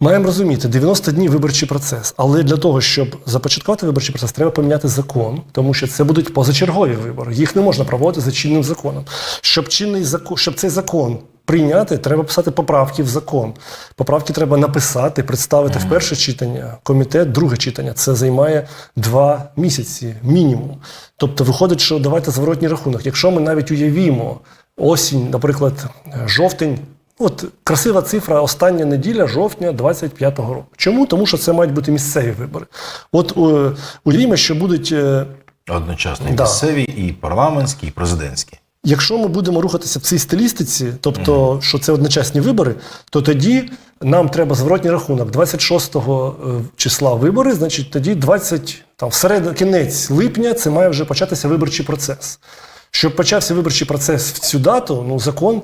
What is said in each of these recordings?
Маємо розуміти, 90 днів виборчий процес. Але для того, щоб започаткувати виборчий процес, треба поміняти закон, тому що це будуть позачергові вибори. Їх не можна проводити за чинним законом. Щоб чинний закон, щоб цей закон прийняти, треба писати поправки в закон. Поправки треба написати, представити в перше читання, комітет, друге читання. Це займає два місяці мінімум. Тобто, виходить, що давайте зворотній рахунок. Якщо ми навіть уявімо осінь, наприклад, жовтень. От красива цифра, остання неділя жовтня 25-го року. Чому? Тому що це мають бути місцеві вибори. От е, уявімо, що будуть, е, Одночасно Да. місцеві, і парламентські, і президентські. якщо ми будемо рухатися в цій стилістиці, тобто, що це одночасні вибори, то тоді нам треба зворотній рахунок. 26-го е, числа вибори, значить, тоді 20, там, всередині кінець липня це має вже початися виборчий процес. Щоб почався виборчий процес в цю дату, ну закон.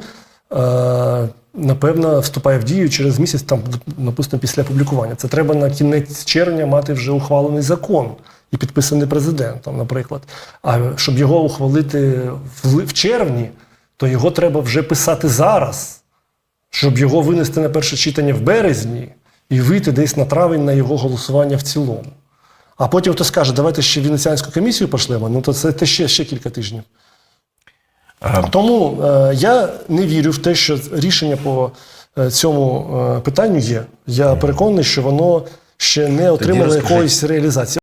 Е, Напевно, вступає в дію через місяць, там, напустимо, після публікування. Це треба на кінець червня мати вже ухвалений закон і підписаний президентом, наприклад. А щоб його ухвалити в, червні, то його треба вже писати зараз, щоб його винести на перше читання в березні і вийти десь на травень на його голосування в цілому. А потім хто скаже, давайте ще Венеціанську комісію пошлемо, ну то це ще, ще кілька тижнів. Тому е, я не вірю в те, що рішення по е, цьому е, питанню є. Я переконаний, що воно ще не отримало якоїсь реалізації.